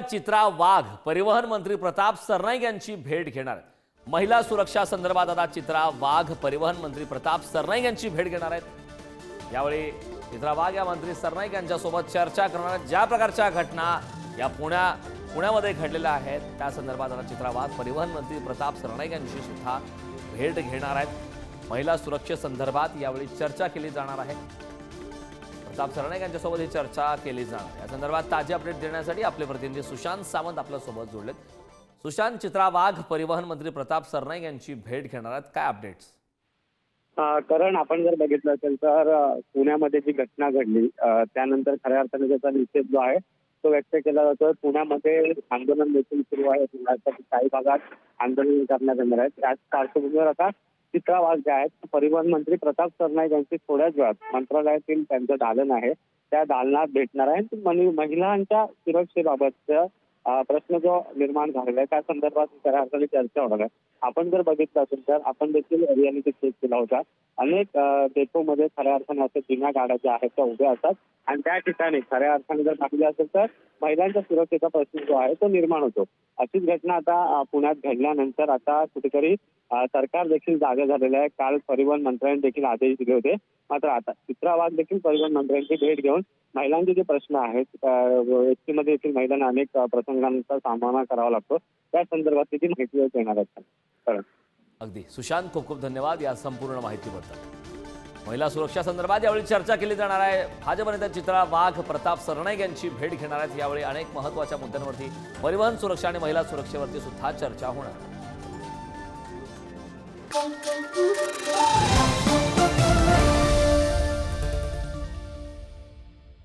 चित्रा वाघ परिवहन मंत्री प्रताप सरनाईक यांची भेट घेणार आहेत. महिला सुरक्षा संदर्भात आता चित्रा वाघ परिवहन मंत्री प्रताप सरनाईक यांची भेट घेणार आहेत. यावेळी चित्रा वाघ या मंत्री सरनाईक यांच्यासोबत चर्चा करणार ज्या प्रकारच्या घटना या पुण्या पुण्यामध्ये घडलेल्या आहेत त्या संदर्भात आता चित्रा वाघ परिवहन मंत्री प्रताप सरनाईक यांची सुद्धा भेट घेणार आहेत. महिला सुरक्षेसंदर्भात यावेळी चर्चा केली जाणार आहे. प्रताप सरनाईक यांच्यासोबत ही चर्चा केली जाणार या संदर्भात ताजे अपडेट देण्यासाठी आपले प्रतिनिधी सुशांत सावंत आपल्यासोबत जोडलेत. सुशांत चित्रा वाघ परिवहन मंत्री प्रताप सरनाईक यांची भेट घेणार आहेत. काय अपडेट्स कारण आपण जर बघितलं असेल तर पुण्यामध्ये जी घटना घडली त्यानंतर खऱ्या अर्थाने त्याचा निषेध जो आहे तो व्यक्त केला जातो पुण्यामध्ये आंदोलन देखील सुरू आहे. काही भागात आंदोलन करण्यात येणार आहे. त्याच पार्श्वभूमीवर आता चित्रावास जे आहेत परिवहन मंत्री प्रताप सरनाईक यांची थोड्याच वेळात मंत्रालयातील त्यांचं दालन आहे. त्या दालनात भेटणार आहे. महिलांच्या सुरक्षेबाबतचं प्रश्न जो निर्माण झालेला आहे त्या संदर्भात खऱ्या अर्थाने चर्चा होणार आहे. आपण जर बघितलं असेल तर आपण देखील रियालिटी चेक केला होता. अनेक डेपोमध्ये खऱ्या अर्थाने असे जुन्या गाड्या ज्या आहेत त्या उभ्या असतात. आणि त्या ठिकाणी खऱ्या अर्थाने जर पाहिलं असेल तर महिलांच्या सुरक्षेचा प्रश्न जो आहे तो निर्माण होतो. अशीच घटना आता पुण्यात घडल्यानंतर आता कुठेतरी सरकार देखील जागे झालेलं आहे. काल परिवहन मंत्र्यांनी देखील आदेश दिले होते. मात्र आता चित्रावाद देखील परिवहन मंत्र्यांची भेट घेऊन महिलांचे जे प्रश्न आहेत एसटीमध्ये येथील महिलांना अनेक प्रसंगांचा सामना करावा लागतो. त्या संदर्भात देखील माहिती देणार आहेत? अगदी. सुशांत खूप खूप धन्यवाद या संपूर्ण माहितीबद्दल. महिला सुरक्षा संदर्भात यावेळी चर्चा केली जाणार आहे. भाजप नेत्या चित्रा वाघ प्रताप सरनाईक यांची भेट घेणार आहेत. यावेळी अनेक महत्त्वाच्या मुद्द्यांवरती परिवहन सुरक्षा आणि महिला सुरक्षेवरती सुद्धा चर्चा होणार आहे.